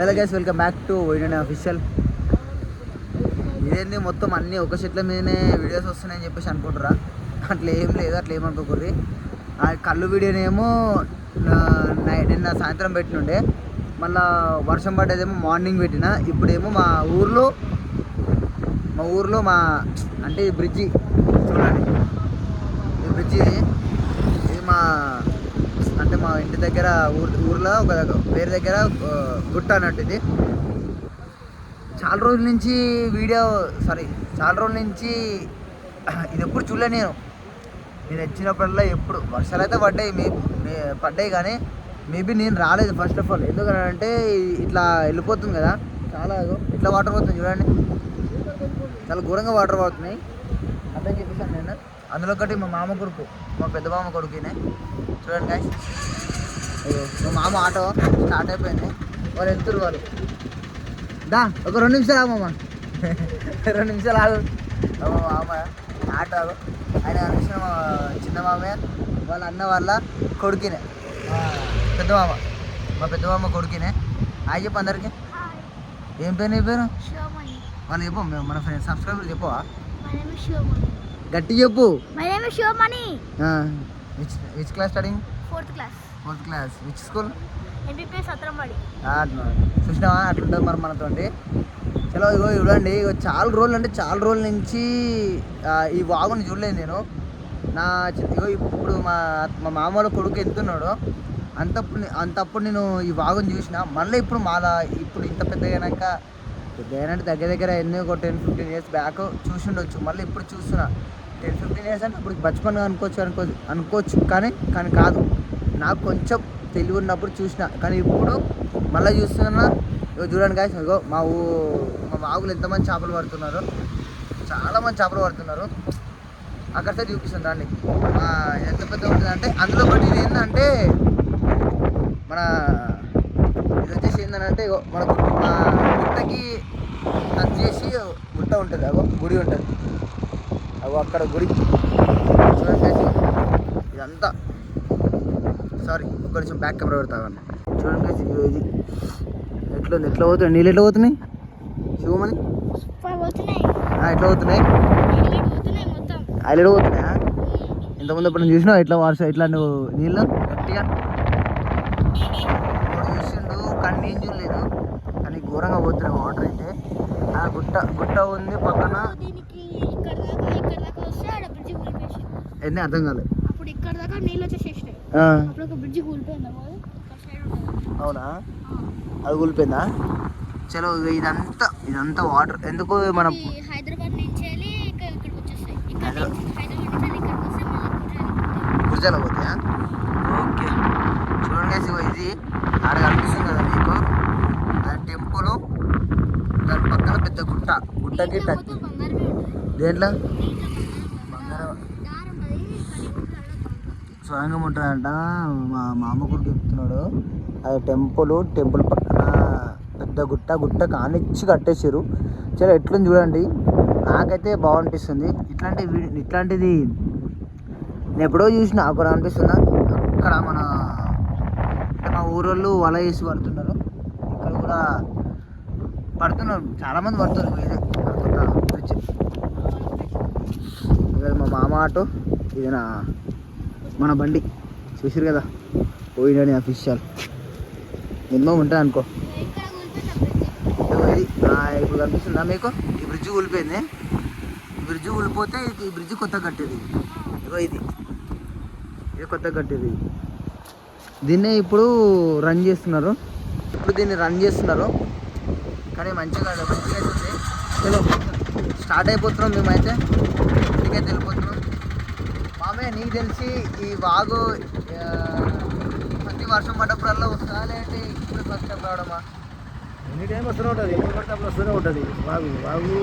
Hello guys welcome back to వైడన్ official ఇదేంది మొత్తం అన్నీ ఒక చెట్ల మీదనే వీడియోస్ వస్తున్నాయని చెప్పేసి అనుకుంటారా అట్లా ఏం లేదు అట్లా ఏమనుకోకర్రి ఆ కళ్ళు వీడియోనేమో నిన్న సాయంత్రం పెట్టినుండే. మళ్ళా వర్షం పడ్డదేమో మార్నింగ్ పెట్టిన. ఇప్పుడేమో మా ఊర్లో మా ఊర్లో మా అంటే ఈ బ్రిడ్జి చూడండి. ఈ బ్రిడ్జి ఇది మా మా ఇంటి దగ్గర ఊరు ఊర్లో ఒక పేరు దగ్గర గుట్ట అన్నట్టు ఇది. చాలా రోజుల నుంచి వీడియో సారీ చాలా రోజుల నుంచి ఇది ఎప్పుడు చూడలే నేను. నేను వచ్చినప్పుడల్లా ఎప్పుడు. వర్షాలు అయితే పడ్డాయి మే పడ్డాయి కానీ మేబీ నేను రాలేదు ఫస్ట్ ఆఫ్ ఆల్ ఎందుకంటే ఇట్లా వెళ్ళిపోతుంది కదా. చాలా ఇట్లా వాటర్ పోతుంది చూడండి. చాలా ఘోరంగా వాటర్ పడుతున్నాయి అర్థం చెప్పేసాను నేను. అందులో ఒకటి మా మామ కొడుకు మా పెద్ద మామ కొడుకునే చూడండి గాయస్ మా మామ ఆటో స్టార్ట్ అయిపోయింది. వాళ్ళు వెళ్తురు వాళ్ళు. దా ఒక రెండు నిమిషాలు ఆగమ్మ రెండు నిమిషాలు ఆగు. మా మామ ఆటో ఆగు. ఆయన కనిపించిన మా చిన్న మామయ్య వాళ్ళ అన్న వాళ్ళ కొడుకునే. పెద్ద మామ మా పెద్ద మామ కొడుకునే. ఆయన చెప్పు అందరికి. ఏం పేరు నీ పేరు. వాళ్ళు చెప్పు మేము మన ఫ్రెండ్స్ సబ్స్క్రైబర్ చెప్పవా? గట్టి చెప్పు. My name is Shomani. Which which class studying Fourth class. Fourth class which school. చూసినావా? అట్లుంటుంది మరి మనతోటి. చలో ఇగో చూడండి. ఇగో చాలా రోజులు అంటే చాలా రోజుల నుంచి ఈ వాగుని చూడలేదు నేను. నా ఇగో ఇప్పుడు మా మా మామూలు కొడుకు ఎంతున్నాడు అంతప్పుడు అంతప్పుడు నేను ఈ వాగుని చూసిన మళ్ళీ ఇప్పుడు మాలా ఇప్పుడు ఇంత పెద్దగానాక పెద్దగానంటే దగ్గర దగ్గర ఎన్ని ఒక టెన్ ఫిఫ్టీన్ ఇయర్స్ బ్యాక్ చూసిండొచ్చు. మళ్ళీ ఇప్పుడు చూస్తున్నా. టెన్ ఫిఫ్టీన్ ఇయర్స్ అంటే అప్పుడు బచ్పన్ అనుకోవచ్చు అనుకో అనుకోవచ్చు. కానీ కానీ కాదు. నాకు కొంచెం తెలివి ఉన్నప్పుడు చూసిన. కానీ ఇప్పుడు మళ్ళీ చూస్తున్నా ఇగో చూడండి గాయస్ ఇగో మా ఊ మా వాగులు ఎంతమంది చేపలు పడుతున్నారు? చాలా మంది చేపలు పడుతున్నారు. అక్కడ సైడ్ చూపిస్తుంది రండి మా ఎంత పెద్ద ఉంటుంది అంటే అందులో ఒకటి ఇది ఏంటంటే మన ఇది వచ్చేసి ఏంటంటే మన గుట్టకి టచ్ చేసి గుట్ట ఉంటుంది అగో గుడి ఉంటుంది. అక్కడ గుడి. చూడండి ఇదంతా. సారీ ఒక నిమిషం బ్యాక్ కెమెరా పెడతాను చూడండి ఇది ఎట్లా ఎట్లా పోతున్నాయి? నీళ్ళు ఎట్లా పోతున్నాయి? శివమని ఎట్లా పోతున్నాయి? నీళ్ళు పోతున్నాయి ఇంతకుముందు ఎప్పుడు చూసినావు? ఎట్లా వార్ష ఎట్లా నువ్వు నీళ్ళు? గట్టిగా. చూసిండు కానీ నేను చూడలేదు. కానీ ఘోరంగా పోతున్నాయి వాటర్ అయితే. ఆ గుట్ట గుట్ట ఉంది పక్కన దీనికి ఇక్కడ దాకా ఇక్కడ దాకా వస్తే ఆడ బ్రిడ్జి కూలిపోయేసి ఎన్ని అర్థం కాలేదు అప్పుడు ఇక్కడ దాకా నీళ్ళు వచ్చేసేసినాయి ఆ, అప్పుడు ఒక బ్రిడ్జి కూలిపోయింది అవునా? అది కూలిపోయిందా? చలో ఇదంతా ఇదంతా వాటర్ ఎందుకు మనం హైదరాబాద్ నుంచి వెళ్ళి ఇక్కడ ఇక్కడికి వచ్చేస్తాయి గుర్జాల పోతాయా. ఓకే. చూడండి ఇది ఆడ కనిపిస్తుంది కదా మీకు? అది టెంపుల్. దాని పక్కన పెద్ద గుట్ట. గుట్టకి టచ్ దీంట్లో బంగారం దారం అది కానీ ఇప్పుడు అలా స్వయంగా ఉంటుందంట. మా మామ కూడా చెప్తున్నాడు. అది టెంపుల్ టెంపుల్ పక్కన పెద్ద గుట్ట గుట్ట కానిచ్చి కట్టేసారు చాలా ఎట్లుంది చూడండి. నాకైతే బాగనిపిస్తుంది. ఇట్లాంటి ఇట్లాంటిది నేను ఎప్పుడో చూసిన అక్కడ అనిపిస్తుందా? అక్కడ మన అంటే మా ఊరోళ్ళు వల వేసి పడుతున్నారు. ఇక్కడ కూడా పడుతున్నారు. చాలామంది పడుతున్నారు. ఇదే మా మామ ఆటో ఇది నా మన బండి. చూసిరు కదా? పోయినని అఫీషియల్ మినిమం ఉంటుంది అనుకో. ఇది. ఇప్పుడు కనిపిస్తుందా మీకు? ఈ బ్రిడ్జ్ కూలిపోయింది ఈ బ్రిడ్జ్ కూలిపోతే ఇది- ఈ బ్రిడ్జ్ కొత్త కట్టేది. ఇదిగో ఇది. ఇది కొత్త కట్టేది. దీన్నే ఇప్పుడు రన్ చేస్తున్నారు. ఇప్పుడు దీన్ని రన్ చేస్తున్నారు. కానీ మంచిగా మంచిగా అవుతుంది స్టార్ట్ అయిపోతున్నాం మేమైతే. ఇంటికైతే వెళ్ళిపోతున్నాం. మామయ్య నీకు తెలిసి ఈ వాగు ప్రతి వర్షం పడ్డప్పుడల్లా వస్తుందా లేదంటే ఇప్పుడు ఫస్ట్ టైం రావడమా? ఎనీ టైం వస్తూనే ఉంటుంది. ఎప్పుడు పడితే అప్పుడు వస్తూనే ఉంటుంది. వాగు వాగు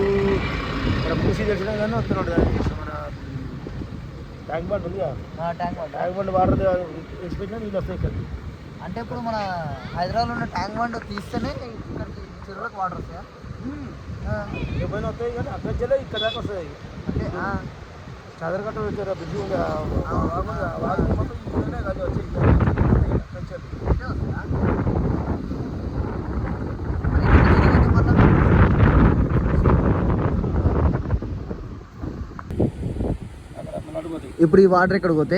ఇక్కడ పూసి తెలిసినా కానీ వస్తూనే ఉంటుంది. మన ట్యాంక్ బండ్ ఉంది tank bund. Tank bund water వేసిపెట్టినా నీళ్ళు వస్తాయి ఇక్కడ అంటే ఇప్పుడు మన హైదరాబాద్లో ఉన్న ట్యాంక్ బండ్ తీస్తేనే ఇక్కడికి చెరువులకు వాటర్ వస్తాయా? ఎప్పుడైనా వస్తాయి కానీ అక్కడ ఇక్కడ దాకా వస్తాయి. అంటే చదరగట్ట వచ్చారు బిజీగా ఇప్పుడు ఈ వాటర్ ఎక్కడ పోతే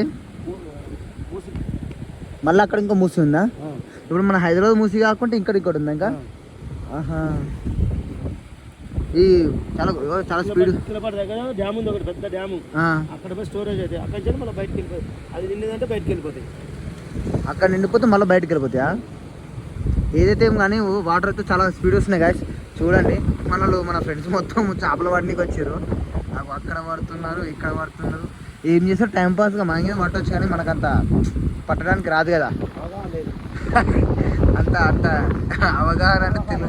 మళ్ళీ అక్కడ ఇంకో మూసి ఉందా? ఇప్పుడు మన హైదరాబాద్ మూసి కాకుండా ఇక్కడ ఇక్కడ ఉందా ఇంకా? ఆహా. ఈ చాలా చాలా స్పీడ్. కిలపాటి దగ్గర డ్యామ్ ఉంది ఒకటి పెద్ద డ్యాము. అక్కడ పోయి స్టోరేజ్ అయితే అక్కడ నుంచి మళ్ళీ బయటకు వెళ్ళిపోయి అది నిండిందంటే బయటకు వెళ్ళిపోతాయి. అక్కడ నిండిపోతే మళ్ళీ బయటకు వెళ్ళిపోతాయా? ఏదైతే కానీ వాటర్ అయితే చాలా స్పీడ్ వస్తున్నాయి గాయస్ చూడండి మనలో మన ఫ్రెండ్స్ మొత్తం చేపలు పడడానికి వచ్చారు. నాకు అక్కడ పడుతున్నారు ఇక్కడ పడుతున్నారు ఏం చేస్తారు? టైం పాస్గా మనకి పట్టవచ్చు కానీ మనకంత పట్టడానికి రాదు కదా. అంత అంత అవగాహన చూడు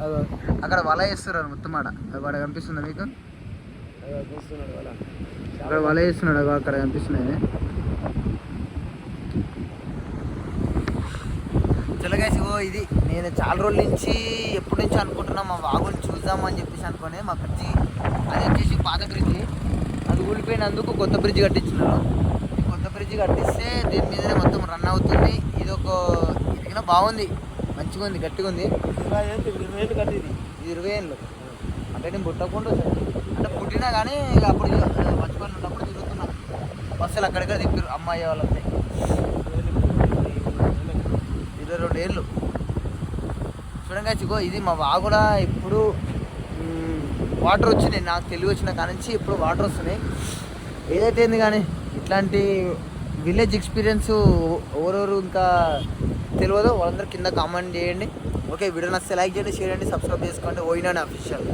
అక్కడ. అదో, అక్కడ వల వేస్తున్నారు మొత్తం ఆడ. అక్కడ కనిపిస్తుందా మీకు? అక్కడ వల వేస్తున్నాడు అగో అక్కడ కనిపిస్తున్నాయి. చలగాసి ఓ ఇది. నేను చాలా రోజుల నుంచి ఎప్పటి నుంచి అనుకుంటున్నా మా వాగుని చూద్దామని చెప్పేసి అనుకుని మా బ్రిడ్జి. అది వచ్చేసి పాత బ్రిడ్జి. అది ఊడిపోయినందుకు కొత్త బ్రిడ్జి కట్టించున్నారు. కొత్త బ్రిడ్జి కట్టిస్తే దీని మీదనే మొత్తం రన్ అవుతుంది. ఇది ఒక బాగుంది. మంచిగా ఉంది గట్టిగా ఉంది. ఇరవై ఏళ్ళు. కట్టింది ఇది ఇరవై ఏళ్ళు అంటే నేను పుట్టకుండా అంటే పుట్టినా కానీ ఇక అప్పుడు ఇక, ఉన్నప్పుడు తిరుగుతున్నా. బస్సులు అక్కడిక్కడ తిప్పారు అమ్మాయి వాళ్ళంతా ఇరవై రెండు ఏళ్ళు. చూడంగా చిగో ఇది మా వాగుడ ఇప్పుడు వాటర్ వచ్చినాయి. నాకు తెలివి వచ్చిన కానించి ఇప్పుడు వాటర్ వస్తున్నాయి. ఏదైతే ఏంది కానీ ఇట్లాంటి విలేజ్ ఎక్స్పీరియన్స్ ఎవరెవరు ఇంకా తెలియదు వాళ్ళందరూ కింద కామెంట్ చేయండి. ఓకే వీడియో నచ్చితే లైక్ చేయండి షేర్ చేయండి సబ్స్క్రైబ్ చేసుకోండి. ఓయినా అఫీషియల్